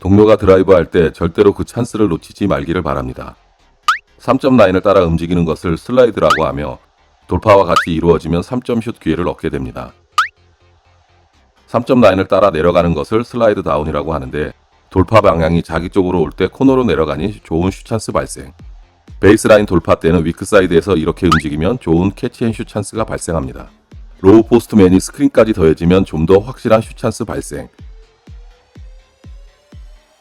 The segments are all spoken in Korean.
동료가 드라이브 할 때 절대로 그 찬스를 놓치지 말기를 바랍니다. 3점 라인을 따라 움직이는 것을 슬라이드라고 하며 돌파와 같이 이루어지면 3점 슛 기회를 얻게 됩니다. 3점 라인을 따라 내려가는 것을 슬라이드 다운이라고 하는데 돌파 방향이 자기 쪽으로 올 때 코너로 내려가니 좋은 슛 찬스 발생. 베이스라인 돌파 때는 위크 사이드에서 이렇게 움직이면 좋은 캐치앤슛 찬스가 발생합니다. 로우 포스트맨이 스크린까지 더해지면 좀 더 확실한 슛 찬스 발생.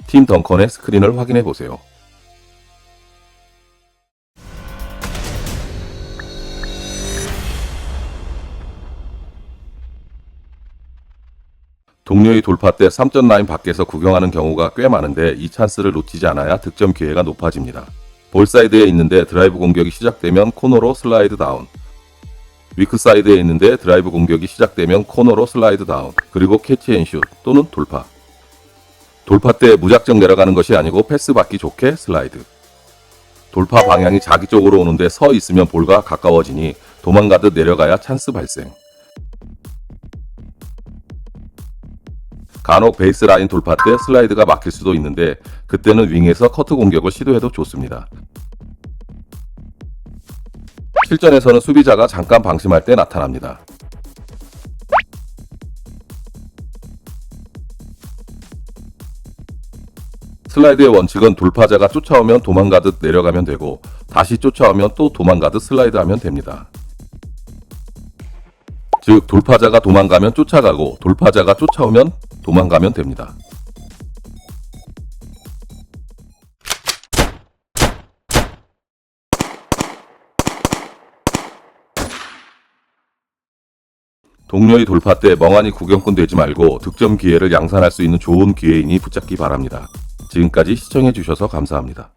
팀 덩컨의 스크린을 확인해 보세요. 동료의 돌파 때 3점 라인 밖에서 구경하는 경우가 꽤 많은데 이 찬스를 놓치지 않아야 득점 기회가 높아집니다. 볼 사이드에 있는데 드라이브 공격이 시작되면 코너로 슬라이드 다운. 위크 사이드에 있는데 드라이브 공격이 시작되면 코너로 슬라이드 다운. 그리고 캐치앤슛 또는 돌파. 돌파 때 무작정 내려가는 것이 아니고 패스 받기 좋게 슬라이드. 돌파 방향이 자기 쪽으로 오는데 서 있으면 볼과 가까워지니 도망가듯 내려가야 찬스 발생. 간혹 베이스 라인 돌파 때 슬라이드가 막힐 수도 있는데 그때는 윙에서 커트 공격을 시도해도 좋습니다. 실전에서는 수비자가 잠깐 방심할 때 나타납니다. 슬라이드의 원칙은 돌파자가 쫓아오면 도망가듯 내려가면 되고 다시 쫓아오면 또 도망가듯 슬라이드하면 됩니다. 즉 돌파자가 도망가면 쫓아가고 돌파자가 쫓아오면 도망가면 됩니다. 동료의 돌파 때 멍하니 구경꾼 되지 말고 득점 기회를 양산할 수 있는 좋은 기회이니 붙잡기 바랍니다. 지금까지 시청해주셔서 감사합니다.